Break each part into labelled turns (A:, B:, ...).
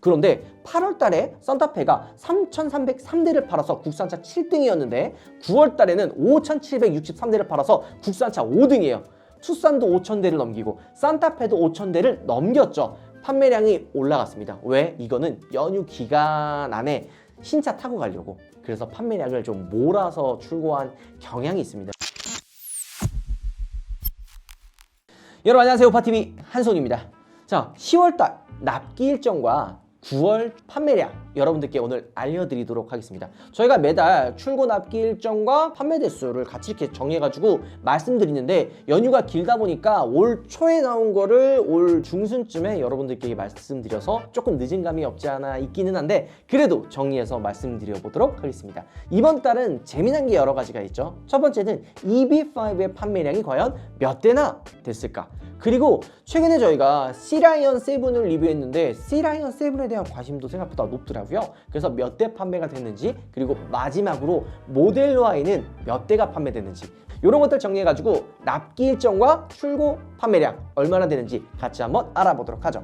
A: 그런데 8월 달에 산타페가 3,303대를 팔아서 국산차 7등이었는데 9월 달에는 5,763대를 팔아서 국산차 5등이에요. 투싼도 5,000대를 넘기고 산타페도 5,000대를 넘겼죠. 판매량이 올라갔습니다. 왜? 이거는 연휴 기간 안에 신차 타고 가려고. 그래서 판매량을 좀 몰아서 출고한 경향이 있습니다. 여러분 안녕하세요. 파티비 한손입니다. 자, 10월달 납기 일정과 9월 판매량 여러분들께 오늘 알려드리도록 하겠습니다. 저희가 매달 출고 납기 일정과 판매 대수를 같이 이렇게 정해가지고 말씀드리는데 연휴가 길다 보니까 올 초에 나온 거를 올 중순쯤에 여러분들께 말씀드려서 조금 늦은 감이 없지 않아 있기는 한데 그래도 정리해서 말씀드려 보도록 하겠습니다. 이번 달은 재미난 게 여러 가지가 있죠. 첫 번째는 EB5의 판매량이 과연 몇 대나 됐을까? 그리고 최근에 저희가 C라이언 7을 리뷰했는데 C라이언 7에 대한 관심도 생각보다 높더라고요. 그래서 몇 대 판매가 됐는지 그리고 마지막으로 모델 Y는 몇 대가 판매됐는지 이런 것들 정리해가지고 납기 일정과 출고 판매량 얼마나 되는지 같이 한번 알아보도록 하죠.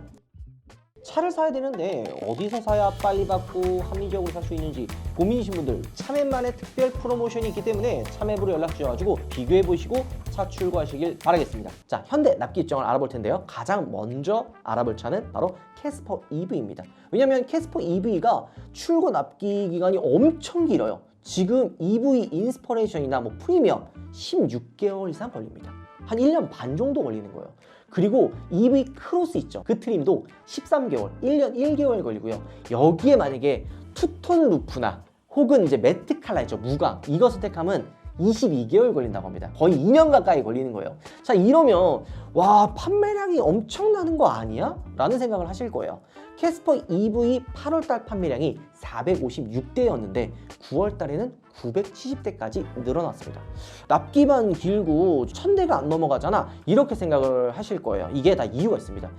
A: 차를 사야 되는데 어디서 사야 빨리 받고 합리적으로 살 수 있는지 고민이신 분들 참외만의 특별 프로모션이 있기 때문에 참외부로 연락 주셔가지고 비교해 보시고 차 출고하시길 바라겠습니다. 자 현대 납기 일정을 알아볼 텐데요. 가장 먼저 알아볼 차는 바로 캐스퍼 EV입니다. 왜냐하면 캐스퍼 EV가 출고 납기 기간이 엄청 길어요. 지금 EV 인스퍼레이션이나 뭐 프리미엄 16개월 이상 걸립니다. 한 1년 반 정도 걸리는 거예요. 그리고 EV 크로스 있죠. 그 트림도 13개월, 1년 1개월 걸리고요. 여기에 만약에 투톤 루프나 혹은 이제 매트 칼라 있죠. 무광. 이거 선택하면 22개월 걸린다고 합니다. 거의 2년 가까이 걸리는 거예요. 자, 이러면 와, 판매량이 엄청나는 거 아니야? 라는 생각을 하실 거예요. 캐스퍼 EV 8월달 판매량이 456대였는데 9월달에는 970대까지 늘어났습니다. 납기만 길고 1000대가 안 넘어가잖아. 이렇게 생각을 하실 거예요. 이게 다 이유가 있습니다.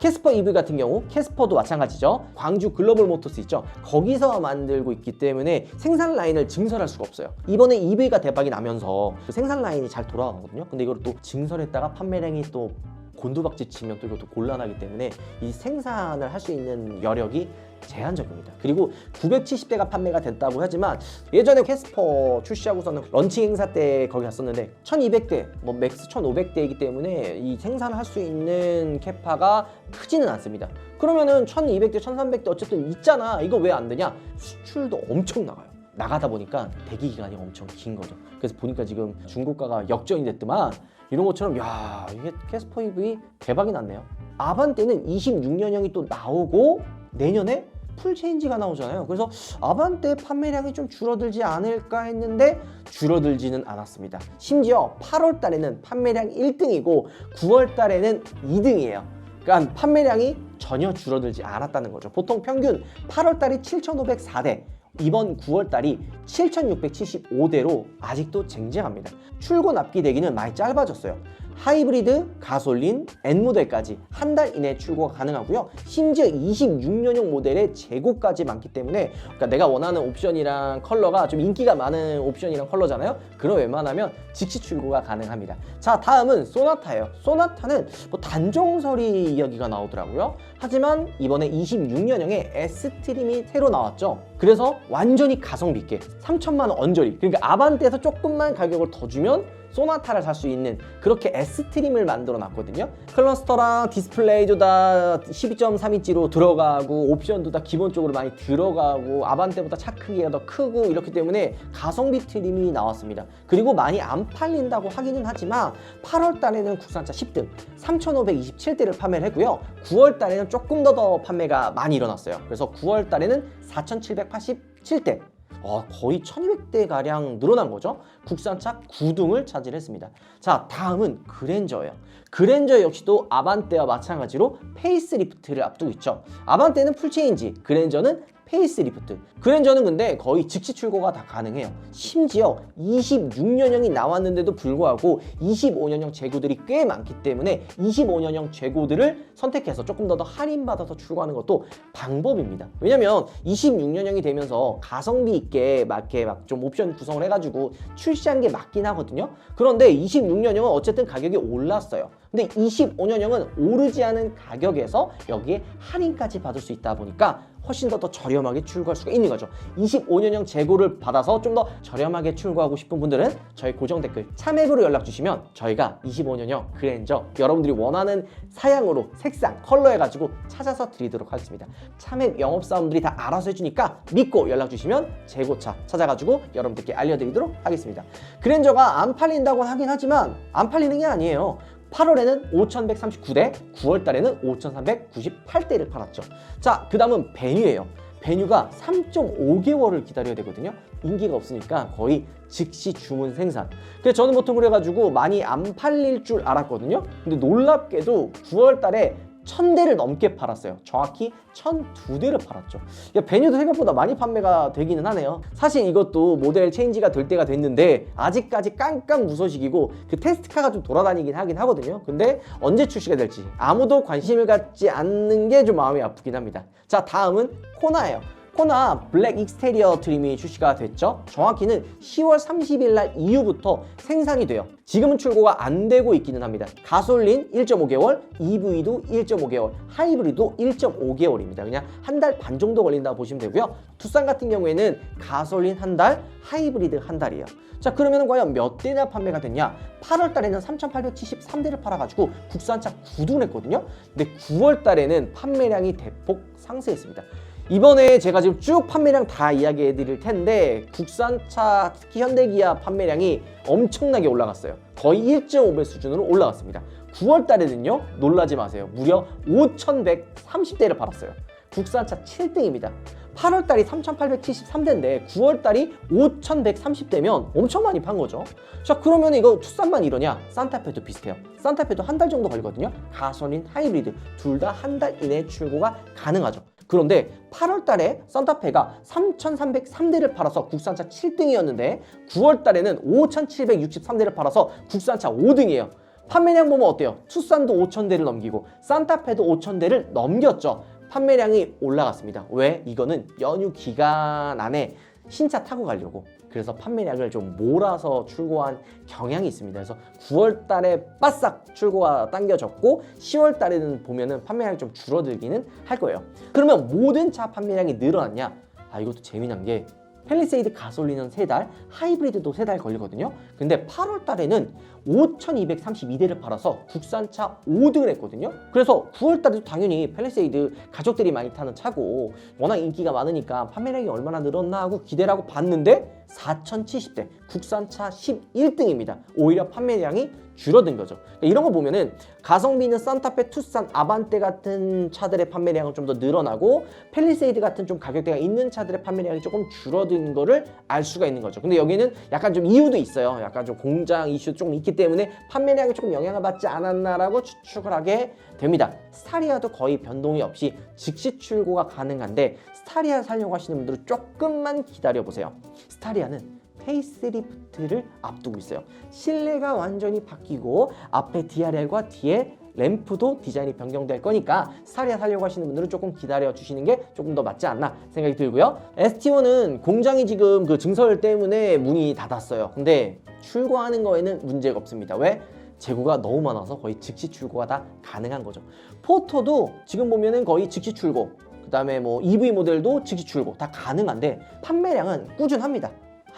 A: 캐스퍼 EV 같은 경우 캐스퍼도 마찬가지죠. 광주 글로벌 모터스 있죠. 거기서 만들고 있기 때문에 생산 라인을 증설할 수가 없어요. 이번에 EV가 대박이 나면서 그 생산 라인이 잘 돌아가거든요. 근데 이걸 또 증설했다가 판매량이 또 곤두박질 치면 또 이것도 곤란하기 때문에 이 생산을 할 수 있는 여력이 제한적입니다. 그리고 970대가 판매가 됐다고 하지만 예전에 캐스퍼 출시하고서는 런칭 행사 때 거기 갔었는데 1200대, 뭐 맥스 1500대이기 때문에 이 생산을 할수 있는 캐파가 크지는 않습니다. 그러면은 1200대, 1300대 어쨌든 있잖아. 이거 왜 안 되냐? 수출도 엄청 나가요. 나가다 보니까 대기 기간이 엄청 긴 거죠. 그래서 보니까 지금 중고가가 역전이 됐더만 이런 것처럼 야 이게 캐스퍼 EV 대박이 났네요. 아반떼는 26년형이 또 나오고 내년에 풀체인지가 나오잖아요. 그래서 아반떼 판매량이 좀 줄어들지 않을까 했는데 줄어들지는 않았습니다. 심지어 8월 달에는 판매량 1등이고 9월 달에는 2등이에요. 그러니까 판매량이 전혀 줄어들지 않았다는 거죠. 보통 평균 8월 달이 7,504대, 이번 9월 달이 7,675대로 아직도 쟁쟁합니다. 출고 납기 대기는 많이 짧아졌어요. 하이브리드, 가솔린, N 모델까지 한 달 이내 출고가 가능하고요. 심지어 26년형 모델의 재고까지 많기 때문에 그러니까 내가 원하는 옵션이랑 컬러가 좀 인기가 많은 옵션이랑 컬러잖아요. 그럼 웬만하면 즉시 출고가 가능합니다. 자, 다음은 소나타예요. 소나타는 뭐 단종설이 이야기가 나오더라고요. 하지만 이번에 26년형의 S트림이 새로 나왔죠. 그래서 완전히 가성비 있게 3천만 원 언저리. 그러니까 아반떼에서 조금만 가격을 더 주면 소나타를 살 수 있는 그렇게 S트림을 만들어 놨거든요. 클러스터랑 디스플레이도 다 12.3인치로 들어가고 옵션도 다 기본적으로 많이 들어가고 아반떼보다 차 크기가 더 크고 이렇기 때문에 가성비 트림이 나왔습니다. 그리고 많이 안 팔린다고 하기는 하지만 8월 달에는 국산차 10등 3,527대를 판매를 했고요. 9월 달에는 조금 더 더 판매가 많이 일어났어요. 그래서 9월 달에는 4,787대 어, 거의 1200대 가량 늘어난 거죠. 국산차 9등을 차지했습니다. 자, 다음은 그랜저예요. 그랜저 역시도 아반떼와 마찬가지로 페이스리프트를 앞두고 있죠. 아반떼는 풀체인지, 그랜저는 페이스리프트. 그랜저는 근데 거의 즉시 출고가 다 가능해요. 심지어 26년형이 나왔는데도 불구하고 25년형 재고들이 꽤 많기 때문에 25년형 재고들을 선택해서 조금 더 더 할인받아서 출고하는 것도 방법입니다. 왜냐면 26년형이 되면서 가성비 있게 맞게 막 좀 옵션 구성을 해가지고 출시한 게 맞긴 하거든요. 그런데 26년형은 어쨌든 가격이 올랐어요. 근데 25년형은 오르지 않은 가격에서 여기에 할인까지 받을 수 있다 보니까 훨씬 더, 더 저렴하게 출고할 수가 있는 거죠. 25년형 재고를 받아서 좀 더 저렴하게 출고하고 싶은 분들은 저희 고정 댓글 참앱으로 연락 주시면 저희가 25년형 그랜저 여러분들이 원하는 사양으로 색상, 컬러 해가지고 찾아서 드리도록 하겠습니다. 참앱 영업사원들이 다 알아서 해주니까 믿고 연락 주시면 재고차 찾아가지고 여러분들께 알려드리도록 하겠습니다. 그랜저가 안 팔린다고 하긴 하지만 안 팔리는 게 아니에요. 8월에는 5,139대, 9월 달에는 5,398대를 팔았죠. 자, 그 다음은 베뉴예요. 베뉴가 3.5개월을 기다려야 되거든요. 인기가 없으니까 거의 즉시 주문 생산. 그래서 저는 보통 그래가지고 많이 안 팔릴 줄 알았거든요. 근데 놀랍게도 9월 달에 1000대를 넘게 팔았어요. 정확히 1002대를 팔았죠. 야, 베뉴도 생각보다 많이 판매가 되기는 하네요. 사실 이것도 모델 체인지가 될 때가 됐는데 아직까지 깡깡 무소식이고 그 테스트카가 좀 돌아다니긴 하긴 하거든요. 근데 언제 출시가 될지 아무도 관심을 갖지 않는 게 좀 마음이 아프긴 합니다. 자, 다음은 코나예요. 코나 블랙 익스테리어 트림이 출시가 됐죠. 정확히는 10월 30일 날 이후부터 생산이 돼요. 지금은 출고가 안 되고 있기는 합니다. 가솔린 1.5개월, EV도 1.5개월, 하이브리도 1.5개월입니다. 그냥 한 달 반 정도 걸린다고 보시면 되고요. 투싼 같은 경우에는 가솔린 한 달, 하이브리드 한 달이에요. 자 그러면 과연 몇 대나 판매가 됐냐? 8월 달에는 3,873대를 팔아가지고 국산차 9등을 했거든요. 근데 9월 달에는 판매량이 대폭 상승했습니다. 이번에 제가 지금 쭉 판매량 다 이야기해 드릴 텐데 국산차 특히 현대기아 판매량이 엄청나게 올라갔어요. 거의 1.5배 수준으로 올라갔습니다. 9월 달에는요, 놀라지 마세요. 무려 5,130대를 팔았어요. 국산차 7등입니다. 8월 달이 3,873대인데 9월 달이 5,130대면 엄청 많이 판 거죠. 자, 그러면 이거 투싼만 이러냐? 산타페도 비슷해요. 산타페도 한 달 정도 걸리거든요. 가솔린, 하이브리드 둘 다 한 달 이내에 출고가 가능하죠. 그런데 8월 달에 산타페가 3,303대를 팔아서 국산차 7등이었는데 9월 달에는 5,763대를 팔아서 국산차 5등이에요. 판매량 보면 어때요? 투싼도 5,000대를 넘기고 산타페도 5,000대를 넘겼죠. 판매량이 올라갔습니다. 왜? 이거는 연휴 기간 안에 신차 타고 가려고 그래서 판매량을 좀 몰아서 출고한 경향이 있습니다. 그래서 9월 달에 바싹 출고가 당겨졌고 10월 달에는 보면은 판매량이 좀 줄어들기는 할 거예요. 그러면 모든 차 판매량이 늘어났냐? 아 이것도 재미난 게 펠리세이드 가솔린은 3달, 하이브리드도 3달 걸리거든요. 근데 8월 달에는 5,232대를 팔아서 국산차 5등을 했거든요. 그래서 9월 달에도 당연히 펠리세이드 가족들이 많이 타는 차고 워낙 인기가 많으니까 판매량이 얼마나 늘었나 하고 기대를 하고 봤는데 4,070대 국산차 11등입니다. 오히려 판매량이 줄어든 거죠. 그러니까 이런 거 보면은 가성비 있는 산타페, 투싼, 아반떼 같은 차들의 판매량은 좀 더 늘어나고 펠리세이드 같은 좀 가격대가 있는 차들의 판매량이 조금 줄어든 거를 알 수가 있는 거죠. 근데 여기는 약간 좀 이유도 있어요. 약간 좀 공장 이슈 조금 있기 때문에 판매량이 조금 영향을 받지 않았나라고 추측을 하게 됩니다. 스타리아도 거의 변동이 없이 즉시 출고가 가능한데 스타리아 살려고 하시는 분들은 조금만 기다려 보세요. 스타리아는 페이스리프트를 앞두고 있어요. 실내가 완전히 바뀌고 앞에 DRL과 뒤에 램프도 디자인이 변경될 거니까 스타리아 살려고 하시는 분들은 조금 기다려 주시는 게 조금 더 맞지 않나 생각이 들고요. ST1은 공장이 지금 그 증설 때문에 문이 닫았어요. 근데 출고하는 거에는 문제가 없습니다. 왜? 재고가 너무 많아서 거의 즉시 출고가 다 가능한 거죠. 포토도 지금 보면은 거의 즉시 출고, 그 다음에 뭐 EV 모델도 즉시 출고 다 가능한데 판매량은 꾸준합니다.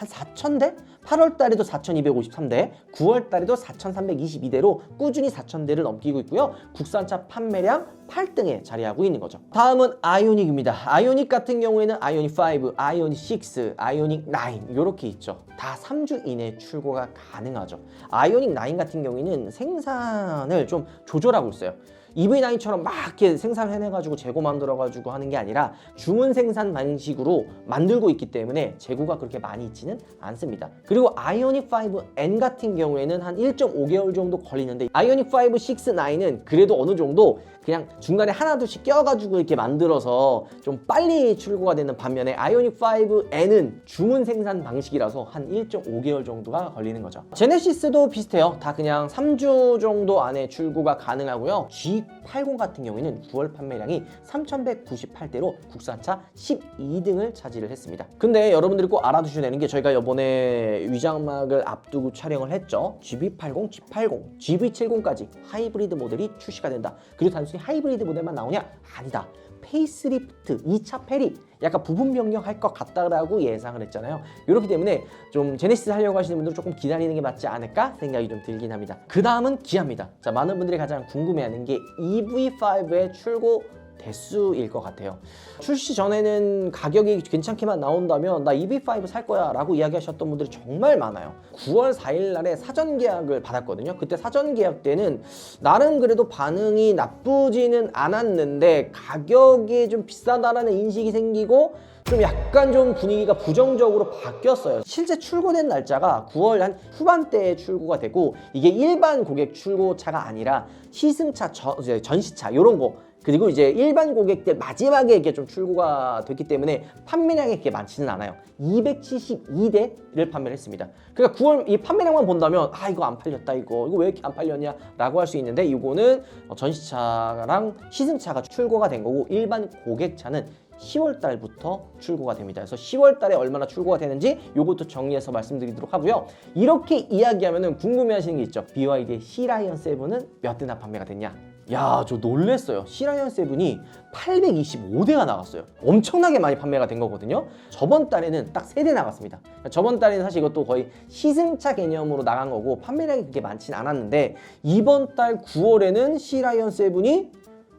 A: 한 4,000대? 8월 달에도 4,253대, 9월 달에도 4,322대로 꾸준히 4,000대를 넘기고 있고요. 국산차 판매량 8등에 자리하고 있는 거죠. 다음은 아이오닉입니다. 아이오닉 같은 경우에는 아이오닉 5, 아이오닉 6, 아이오닉 9 이렇게 있죠. 다 3주 이내 출고가 가능하죠. 아이오닉 9 같은 경우에는 생산을 좀 조절하고 있어요. EV9처럼 막 이렇게 생산을 해내가지고 재고 만들어가지고 하는 게 아니라 주문 생산 방식으로 만들고 있기 때문에 재고가 그렇게 많이 있지는 않습니다. 그리고 아이오닉 5N 같은 경우에는 한 1.5개월 정도 걸리는데 아이오닉 5, 6, 9는 그래도 어느 정도 그냥 중간에 하나 둘씩 껴가지고 이렇게 만들어서 좀 빨리 출고가 되는 반면에 아이오닉 5N은 주문 생산 방식이라서 한 1.5개월 정도가 걸리는 거죠. 제네시스도 비슷해요. 다 그냥 3주 정도 안에 출고가 가능하고요. GB80 같은 경우에는 9월 판매량이 3,198대로 국산차 12등을 차지를 했습니다. 근데 여러분들이 꼭 알아두셔야 되는 게 저희가 이번에 위장막을 앞두고 촬영을 했죠. GB80, G80, GB70까지 하이브리드 모델이 출시가 된다. 그리고 단순히 하이브리드 모델만 나오냐? 아니다. 페이스리프트, 2차 페리 약간 부분 변경할 것 같다라고 예상을 했잖아요. 이렇기 때문에 좀 제네시스 하려고 하시는 분들은 조금 기다리는 게 맞지 않을까 생각이 좀 들긴 합니다. 그 다음은 기아입니다. 자, 많은 분들이 가장 궁금해하는 게 EV5의 출고 대수일 것 같아요. 출시 전에는 가격이 괜찮게만 나온다면 나 EV5 살 거야 라고 이야기하셨던 분들이 정말 많아요. 9월 4일 날에 사전 계약을 받았거든요. 그때 사전 계약 때는 나름 그래도 반응이 나쁘지는 않았는데 가격이 좀 비싸다라는 인식이 생기고 좀 약간 좀 분위기가 부정적으로 바뀌었어요. 실제 출고된 날짜가 9월 한 후반대에 출고가 되고 이게 일반 고객 출고차가 아니라 시승차, 전, 전시차 이런 거 그리고 이제 일반 고객들 마지막에 이게 좀 출고가 됐기 때문에 판매량이 그렇게 많지는 않아요. 272대를 판매를 했습니다. 그러니까 9월 이 판매량만 본다면 아 이거 안 팔렸다 이거 이거 왜 이렇게 안 팔렸냐라고 할 수 있는데 이거는 어, 전시차랑 시승차가 출고가 된 거고 일반 고객차는 10월 달부터 출고가 됩니다. 그래서 10월 달에 얼마나 출고가 되는지 요것도 정리해서 말씀드리도록 하고요. 이렇게 이야기하면은 궁금해 하시는 게 있죠. BYD의 C라이언 7은 몇 대나 판매가 됐냐? 야, 저 놀랬어요. C라이언 7이 825대가 나갔어요. 엄청나게 많이 판매가 된 거거든요. 저번 달에는 딱 3대 나갔습니다. 저번 달에는 사실 이것도 거의 시승차 개념으로 나간 거고 판매량이 그렇게 많진 않았는데 이번 달 9월에는 C라이언 7이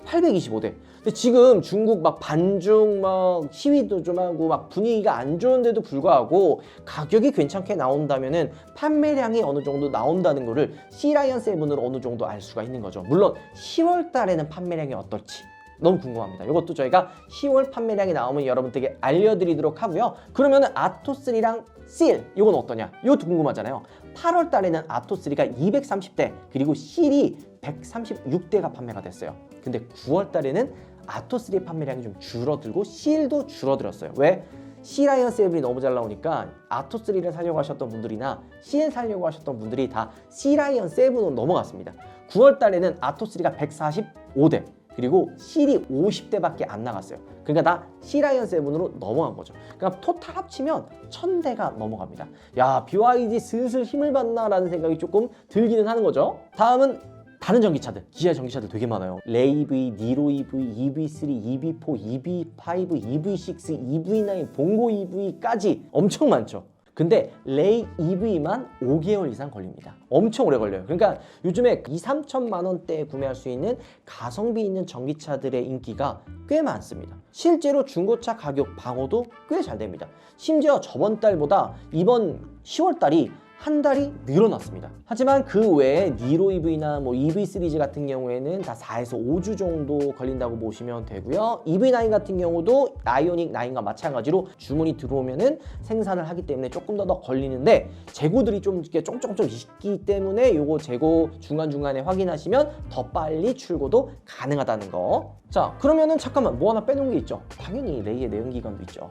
A: 825대. 근데 지금 중국 막 반중 막 시위도 좀 하고 막 분위기가 안 좋은데도 불구하고 가격이 괜찮게 나온다면은 판매량이 어느 정도 나온다는 거를 C라이언 7으로 어느 정도 알 수가 있는 거죠. 물론 10월 달에는 판매량이 어떨지 너무 궁금합니다. 이것도 저희가 10월 판매량이 나오면 여러분들에게 알려드리도록 하고요. 그러면은 아토3랑 실 이건 어떠냐? 이것도 궁금하잖아요. 8월 달에는 아토3가 230대 그리고 실이 136대가 판매가 됐어요. 근데 9월 달에는 아토3 판매량이 좀 줄어들고 실도 줄어들었어요. 왜? C라이언 7이 너무 잘 나오니까 아토3를 살려고 하셨던 분들이나 CL 살려고 하셨던 분들이 다 C라이언 7으로 넘어갔습니다. 9월 달에는 아토3가 145대 그리고 C이 50대밖에 안 나갔어요. 그러니까 나 C라이언 7으로 넘어간 거죠. 그러니까 토탈 합치면 1000대가 넘어갑니다. 야, BYD 슬슬 힘을 받나라는 생각이 조금 들기는 하는 거죠. 다음은 다른 전기차들, 기아 전기차들 되게 많아요. 레이V, 니로 EV, EV3, EV4, EV5, EV6, EV9, 봉고 EV까지 엄청 많죠. 근데 레이 EV만 5개월 이상 걸립니다. 엄청 오래 걸려요. 그러니까 요즘에 2, 3천만 원대에 구매할 수 있는 가성비 있는 전기차들의 인기가 꽤 많습니다. 실제로 중고차 가격 방어도 꽤 잘 됩니다. 심지어 저번 달보다 이번 10월 달이 한 달이 늘어났습니다. 하지만 그 외에 니로 EV나 뭐 EV 시리즈 같은 경우에는 다 4에서 5주 정도 걸린다고 보시면 되고요. EV9 같은 경우도 아이오닉 9과 마찬가지로 주문이 들어오면은 생산을 하기 때문에 조금 더 더 걸리는데 재고들이 좀 이렇게 쫑쫑쫑 있기 때문에 요거 재고 중간중간에 확인하시면 더 빨리 출고도 가능하다는 거. 자, 그러면은 잠깐만 뭐 하나 빼놓은 게 있죠. 당연히 레이의 내연 기간도 있죠.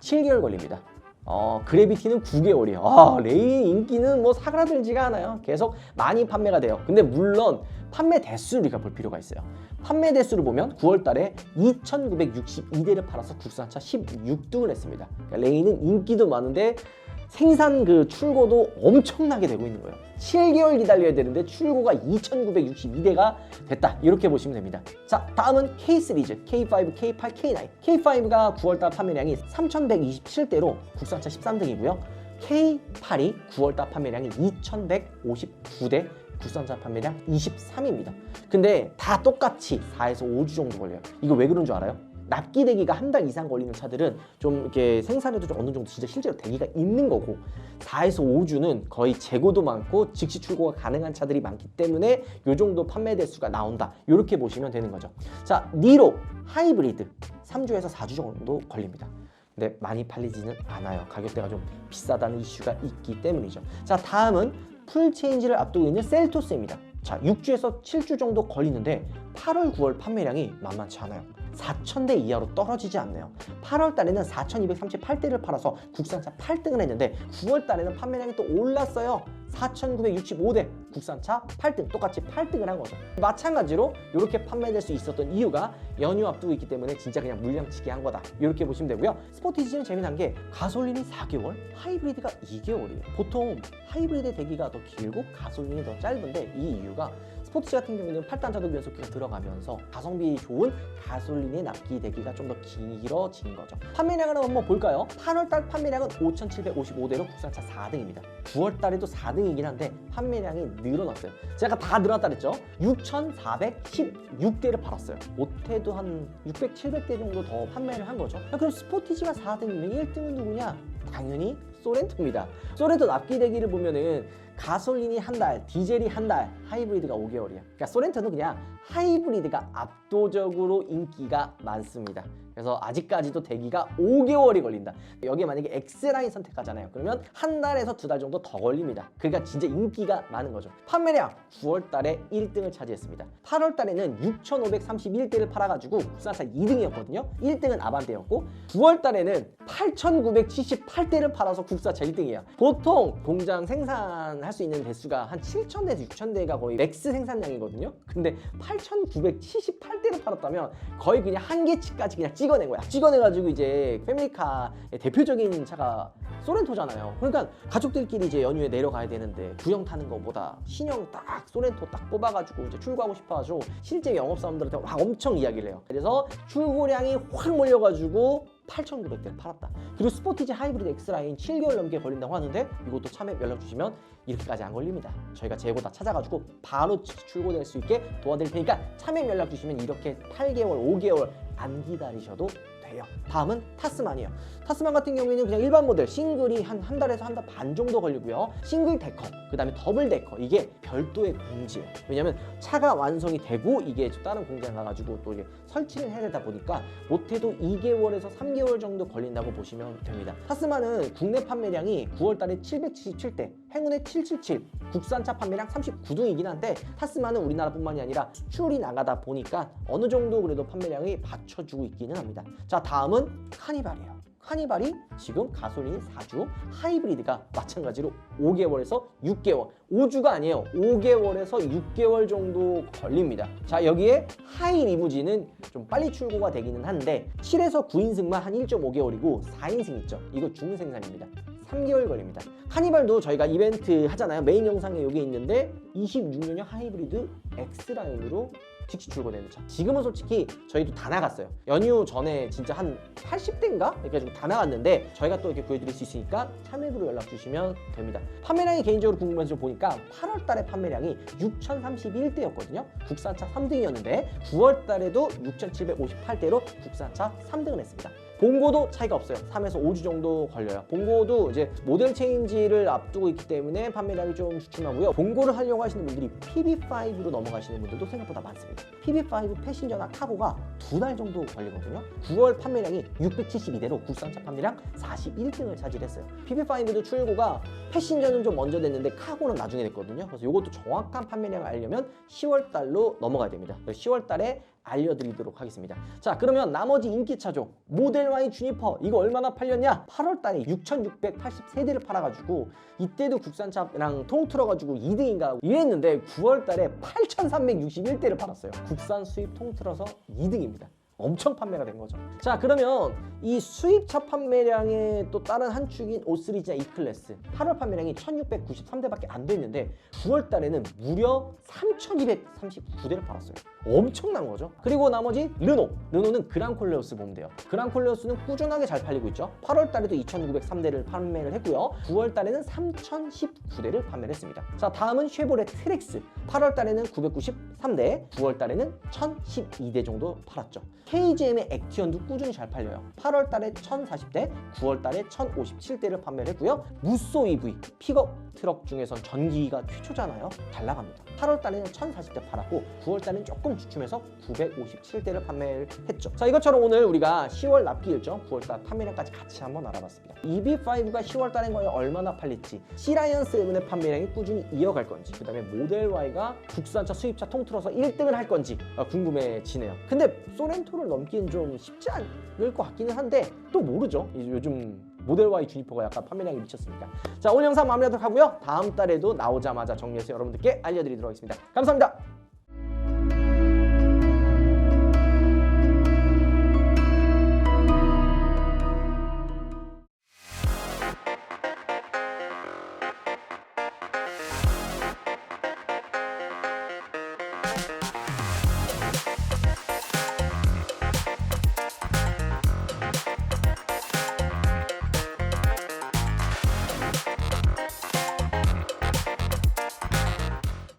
A: 7개월 걸립니다. 어, 그래비티는 9개월이에요. 아, 레이 인기는 뭐 사그라들지가 않아요. 계속 많이 판매가 돼요. 근데 물론 판매 대수를 우리가 볼 필요가 있어요. 판매 대수를 보면 9월 달에 2,962대를 팔아서 국산차 16등을 했습니다. 그러니까 레이는 인기도 많은데 생산 그 출고도 엄청나게 되고 있는 거예요. 7개월 기다려야 되는데 출고가 2,962대가 됐다. 이렇게 보시면 됩니다. 자, 다음은 K 시리즈 K5, K8, K9. K5가 9월달 판매량이 3,127대로 국산차 13등이고요. K8이 9월달 판매량이 2,159대, 국산차 판매량 23입니다. 근데 다 똑같이 4에서 5주 정도 걸려요. 이거 왜 그런 줄 알아요? 납기 대기가 한 달 이상 걸리는 차들은 좀 이렇게 생산에도 좀 어느 정도 진짜 실제로 대기가 있는 거고 4에서 5주는 거의 재고도 많고 즉시 출고가 가능한 차들이 많기 때문에 요 정도 판매 대수가 나온다. 이렇게 보시면 되는 거죠. 자 니로 하이브리드 3주에서 4주 정도 걸립니다. 근데 많이 팔리지는 않아요. 가격대가 좀 비싸다는 이슈가 있기 때문이죠. 자 다음은 풀 체인지를 앞두고 있는 셀토스입니다. 자 6주에서 7주 정도 걸리는데 8월 9월 판매량이 만만치 않아요 4,000대 이하로 떨어지지 않네요. 8월 달에는 4,238대를 팔아서 국산차 8등을 했는데 9월 달에는 판매량이 또 올랐어요. 4,965대 국산차 8등 똑같이 8등을 한 거죠. 마찬가지로 이렇게 판매될 수 있었던 이유가 연휴 앞두고 있기 때문에 진짜 그냥 물량치기 한 거다. 이렇게 보시면 되고요. 스포티지는 재미난 게 가솔린이 4개월, 하이브리드가 2개월이에요. 보통 하이브리드 대기가 더 길고 가솔린이 더 짧은데 이 이유가 스포츠 같은 경우는 8단 자동 변속기가 들어가면서 가성비 좋은 가솔린의 납기 대기가 좀 더 길어진 거죠. 판매량을 한번 볼까요? 8월 달 판매량은 5,755대로 국산차 4등입니다. 9월 달에도 4등이긴 한데 판매량이 늘어났어요. 제가 다 늘어났다 그랬죠? 6,416대를 팔았어요. 못해도 한 600, 700대 정도 더 판매를 한 거죠. 야, 그럼 스포티지가 4등이면 1등은 누구냐? 당연히 소렌토입니다. 소렌토 납기 대기를 보면은 가솔린이 한 달, 디젤이 한 달, 하이브리드가 5개월이야. 그러니까 소렌토는 그냥 하이브리드가 압도적으로 인기가 많습니다. 그래서 아직까지도 대기가 5개월이 걸린다. 여기에 만약에 X라인 선택하잖아요. 그러면 한 달에서 두 달 정도 더 걸립니다. 그러니까 진짜 인기가 많은 거죠. 판매량 9월 달에 1등을 차지했습니다. 8월 달에는 6,531대를 팔아가지고 국산차 2등이었거든요. 1등은 아반떼였고 9월 달에는 8,978대를 팔아서 국산차 1등이에요. 보통 공장 생산할 수 있는 대수가 한 7,000대에서 6,000대가 거의 맥스 생산량이거든요. 근데 8,978대를 팔았다면 거의 그냥 한계치까지 그냥 찍어낸 거야. 찍어내가지고 이제 패밀리카의 대표적인 차가 소렌토잖아요. 그러니까 가족들끼리 이제 연휴에 내려가야 되는데 구형 타는 것보다 신형 딱 소렌토 딱 뽑아가지고 이제 출고하고 싶어가지고 실제 영업사원들한테 막 엄청 이야기를 해요. 그래서 출고량이 확 몰려가지고 8,900대를 팔았다. 그리고 스포티지 하이브리드 X라인 7개월 넘게 걸린다고 하는데 이것도 참여 연락 주시면 이렇게까지 안 걸립니다. 저희가 재고 다 찾아가지고 바로 출고될 수 있게 도와드릴 테니까 참여 연락 주시면 이렇게 8개월, 5개월 안 기다리셔도 돼요. 다음은 타스만이에요. 타스만 같은 경우에는 그냥 일반 모델 싱글이 한 한 달에서 한 달 반 정도 걸리고요. 싱글 데커, 그 다음에 더블 데커 이게 별도의 공지예요. 왜냐면 차가 완성이 되고 이게 또 다른 공장 가가지고 또 이게 설치를 해야 되다 보니까 못해도 2개월에서 3개월 정도 걸린다고 보시면 됩니다. 타스만은 국내 판매량이 9월 달에 777대, 행운의 777, 국산차 판매량 39등이긴 한데 타스만은 우리나라뿐만이 아니라 수출이 나가다 보니까 어느 정도 그래도 판매량이 받쳐주고 있기는 합니다. 자 다음은 카니발이에요. 카니발이 지금 가솔린이 4주, 하이브리드가 마찬가지로 5개월에서 6개월, 5주가 아니에요. 5개월에서 6개월 정도 걸립니다. 자, 여기에 하이 리무진은 좀 빨리 출고가 되기는 한데 7에서 9인승만 한 1.5개월이고 4인승 있죠. 이거 주문 생산입니다. 3개월 걸립니다. 카니발도 저희가 이벤트 하잖아요. 메인 영상에 여기 있는데 26년형 하이브리드 X라인으로 즉시 출고되는 차. 지금은 솔직히 저희도 다 나갔어요. 연휴 전에 진짜 한 80대인가? 이렇게 해가지고 다 나갔는데 저희가 또 이렇게 구해드릴 수 있으니까 참여부로 연락 주시면 됩니다. 판매량이 개인적으로 궁금해서 좀 보니까 8월 달에 판매량이 6,031대였거든요. 국산차 3등이었는데 9월 달에도 6,758대로 국산차 3등을 했습니다. 봉고도 차이가 없어요. 3에서 5주 정도 걸려요. 봉고도 이제 모델 체인지를 앞두고 있기 때문에 판매량이 좀 주춤하고요. 봉고를 하려고 하시는 분들이 PB5로 넘어가시는 분들도 생각보다 많습니다. PB5 패신저나 카고가 두 달 정도 걸리거든요. 9월 판매량이 672대로 국산차 판매량 41등을 차지했어요. PB5도 출고가 패신저는 좀 먼저 됐는데 카고는 나중에 됐거든요. 그래서 이것도 정확한 판매량을 알려면 10월 달로 넘어가야 됩니다. 10월 달에 알려드리도록 하겠습니다. 자, 그러면 나머지 인기차죠. 모델 Y 주니퍼 이거 얼마나 팔렸냐? 8월 달에 6,683대를 팔아가지고 이때도 국산차랑 통틀어가지고 2등인가 이랬는데 9월 달에 8,361대를 팔았어요. 국산 수입 통틀어서 2등입니다. 엄청 판매가 된 거죠. 자, 그러면 이 수입차 판매량의 또 다른 한 축인 O3G나 E클래스 8월 판매량이 1693대밖에 안 됐는데 9월 달에는 무려 3239대를 팔았어요. 엄청난 거죠. 그리고 나머지 르노. 르노는 그랑콜레오스 보면 돼요. 그랑콜레오스는 꾸준하게 잘 팔리고 있죠. 8월 달에도 2903대를 판매를 했고요. 9월 달에는 3019대를 판매를 했습니다. 자, 다음은 쉐보레 트렉스. 8월 달에는 993대, 9월 달에는 1012대 정도 팔았죠. KGM의 액티언도 꾸준히 잘 팔려요. 8월 달에 1040대, 9월 달에 1057대를 판매를 했고요. 무쏘 EV, 픽업 트럭 중에선 전기가 최초잖아요. 잘 나갑니다. 8월 달에는 1,040대 팔았고 9월 달에는 조금 주춤해서 957대를 판매를 했죠. 자 이것처럼 오늘 우리가 10월 납기 일정, 9월 달 판매량까지 같이 한번 알아봤습니다. EB5가 10월 달에 과연 얼마나 팔릴지, C라이언 7의 판매량이 꾸준히 이어갈 건지, 그 다음에 모델 Y가 국산차 수입차 통틀어서 1등을 할 건지 어, 궁금해지네요. 근데 소렌토를 넘기는 좀 쉽지 않을 것 같기는 한데 또 모르죠. 이- 요즘 모델 Y 주니퍼가 약간 판매량이 미쳤으니까. 자 오늘 영상 마무리하도록 하고요. 다음 달에도 나오자마자 정리해서 여러분들께 알려드리도록 하겠습니다. 감사합니다.